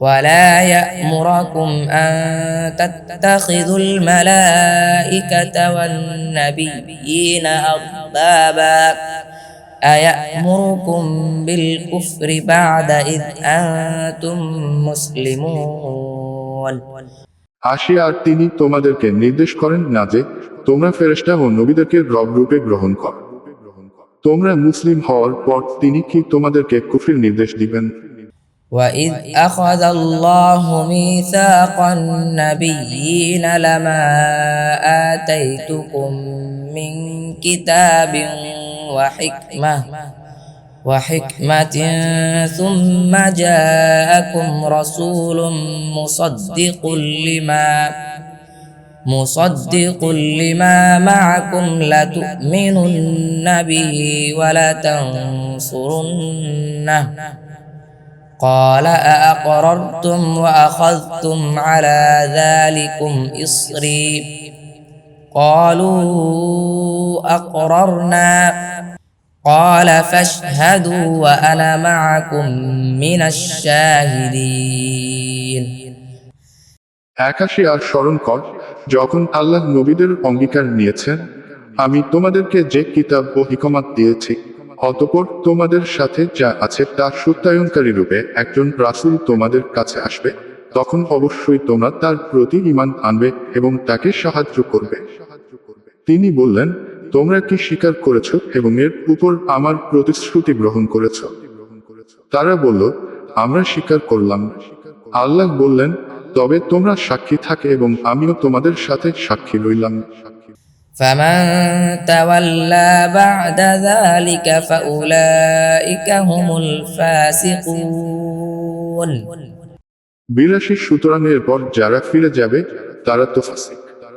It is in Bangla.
ولا يأمركم أن تتخذوا الملائكة والنبيين أربابا أيأمركم بالكفر بعد إذ أنتم مسلمون আসি আর তিনি তোমাদেরকে নির্দেশ করেন না যে তোমরা ফেরেশতা ও নবীদেরকে রব রূপে গ্রহণ কর তোমরা মুসলিম হওয়ার পর তিনি কি তোমাদেরকে কুফরির নির্দেশ দিবেন وإذ أخذ الله ميثاق النبيين لما آتيتكم من كتاب وحكمة وحكمة ثم جاءكم رسول مصدق لما مصدق لما معكم لتؤمنن به ولتنصرنه قال أأقررتم وأخذتم على ذلكم إصري قالوا أقررنا قال فاشهدوا وأنا معكم من الشاهدين একাশি আর স্মরণ কর যখন আল্লাহ নবীদের অঙ্গীকার নিয়েছেন আমি তোমাদেরকে যে কিতাব ও হিকমাত দিয়েছি অতপর তোমাদের সাথে যা আছে তা সত্যায়নকারী রূপে একজন রাসূল তোমাদের কাছে আসবে, তখন অবশ্যই তোমরা তার প্রতি ইমান আনবে এবং তাকে সাহায্য করবে। তিনি বললেন, তোমরা কি স্বীকার করেছ এবং এর উপর আমার প্রতিশ্রুতি গ্রহণ করেছ? তারা বলল, আমরা স্বীকার করলাম। আল্লাহ বললেন, তবে তোমরা সাক্ষী থাকে এবং আমিও তোমাদের সাথে সাক্ষী রইলাম। فمن تولى بعد ذلك فأولئك هم الفاسقون বিরাশি সুতরাং এরপর যারা ফিরে যাবে তারা তো ফাসিক